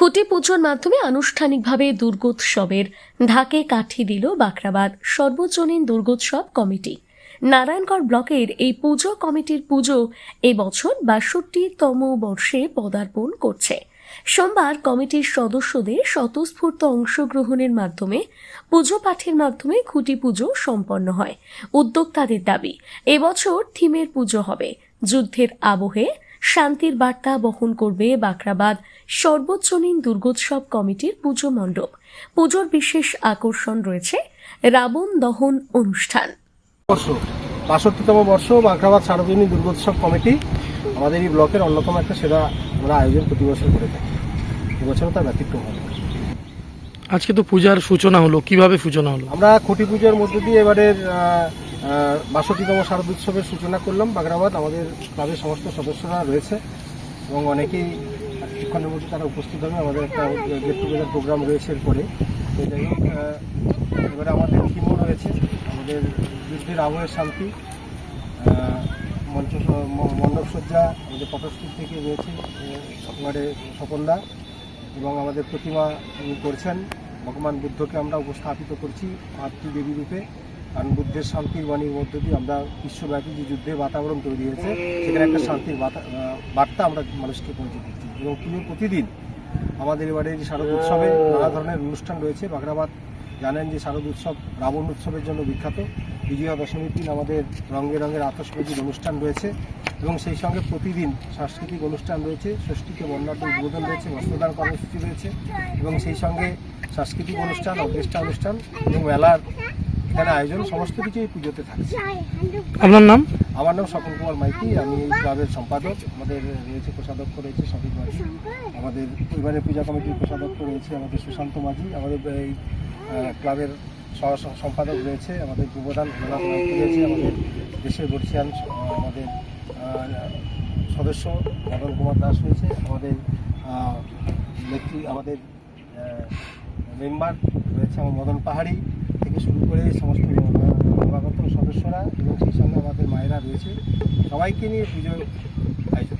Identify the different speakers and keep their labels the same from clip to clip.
Speaker 1: খুঁটি পুজোর মাধ্যমে আনুষ্ঠানিকভাবে দুর্গোৎসবের ঢাকে কাঠি দিল বাখরাবাদ সর্বজনীন দুর্গোৎসব কমিটি। নারায়ণগড় ব্লকের এই পুজো কমিটির পুজো এবছর বাষট্টিতম বর্ষে পদার্পণ করছে। সোমবার কমিটির সদস্যদের স্বতঃস্ফূর্ত অংশগ্রহণের মাধ্যমে পুজো পাঠের মাধ্যমে খুঁটি পুজো সম্পন্ন হয়। উদ্যোক্তাদের দাবি এবছর থিমের পুজো হবে। যুদ্ধের আবহে শান্তির বার্তা বহন করবে বাখরাবাদ সর্বোচ্চনীন দুর্গোৎসব কমিটির পুজো মণ্ডপ। পুজোর বিশেষ আকর্ষণ রয়েছে রাবণ দহন অনুষ্ঠান।
Speaker 2: বর্ষ বাষট্টিতম বর্ষ বাঁকড়াবাদ সার্বজনীন দুর্গোৎসব কমিটি আমাদের এই ব্লকের অন্যতম একটা সেরা আমরা আয়োজন প্রতি বছর করে থাকি। এবছরও তার ব্যতিক্রম হবে।
Speaker 3: আজকে তো পূজার সূচনা হলো কীভাবে সূচনা হলো?
Speaker 2: আমরা খুঁটি পুজোর মধ্য দিয়ে এবারের বাষট্টিতম শারদ উৎসবের সূচনা করলাম বাগরাবাদ। আমাদের ক্লাবের সমস্ত সদস্যরা রয়েছে এবং অনেকেই কিছুক্ষণের মধ্যে তারা উপস্থিত হবে। আমাদের একটা গেট টুগেদার প্রোগ্রাম রয়েছে এরপরে। এবারে আমাদের থিমও রয়েছে। আমাদের যুদ্ধের আবহের শান্তি মঞ্চ স- ম- মণ্ডপ আমাদের পটস্কুল থেকে রয়েছে এবারে স্বপনদা এবং আমাদের প্রতিমা করছেন। ভগবান বুদ্ধকে আমরা উপস্থাপিত করছি মাতৃদেবী রূপে। কারণ বুদ্ধের শান্তির বাণীর মধ্য দিয়ে আমরা বিশ্বব্যাপী যে যুদ্ধের বাতাবরণ তৈরি হয়েছে সেখানে একটা শান্তির বার্তা আমরা মানুষকে পৌঁছে দিচ্ছি। এবং পুজোর প্রতিদিন আমাদের এবারে যে শারদ উৎসবে নানা ধরনের অনুষ্ঠান রয়েছে। বাগরাবাদ জানেন যে শারদ উৎসব রাবণ উৎসবের জন্য বিখ্যাত। বিজয়া দশমীর দিন আমাদের রঙে রঙের আতসবাজির অনুষ্ঠান রয়েছে এবং সেই সঙ্গে প্রতিদিন সাংস্কৃতিক অনুষ্ঠান রয়েছে। ষষ্ঠীকে বর্ণাঢ্য উদ্বোধন রয়েছে বস্ত্রদান কর্মসূচি রয়েছে এবং সেই সঙ্গে সাংস্কৃতিক অনুষ্ঠান অর্কেস্ট্রা অনুষ্ঠান এবং মেলার এখানে আয়োজন সমস্ত কিছু এই পুজোতে থাকছে।
Speaker 3: আপনার নাম?
Speaker 2: আমার নাম স্বপন কুমার মাইতি আমি এই ক্লাবের সম্পাদক। আমাদের রয়েছে কোষাধ্যক্ষ রয়েছে সফিক মাঝি। আমাদের পরিবারের পূজা কমিটির কোষাধ্যক্ষ রয়েছে আমাদের সুশান্ত মাঝি। আমাদের এই ক্লাবের সহ সহ সম্পাদক রয়েছে আমাদের যুবদান ভোলানাথ মাইতি রয়েছে আমাদের দেশের বর্ষিয়ান আমাদের সদস্য মদন কুমার দাস রয়েছে আমাদের নেত্রী আমাদের মেম্বার রয়েছে আমার মদন পাহাড়ি। থেকে শুরু করে সমস্ত নবাগত সদস্যরা এবং সেই সঙ্গে আমাদের মায়েরা রয়েছে, সবাইকে নিয়ে পুজো আয়োজন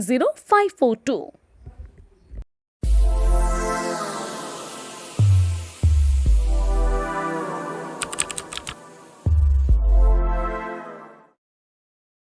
Speaker 1: zero five four two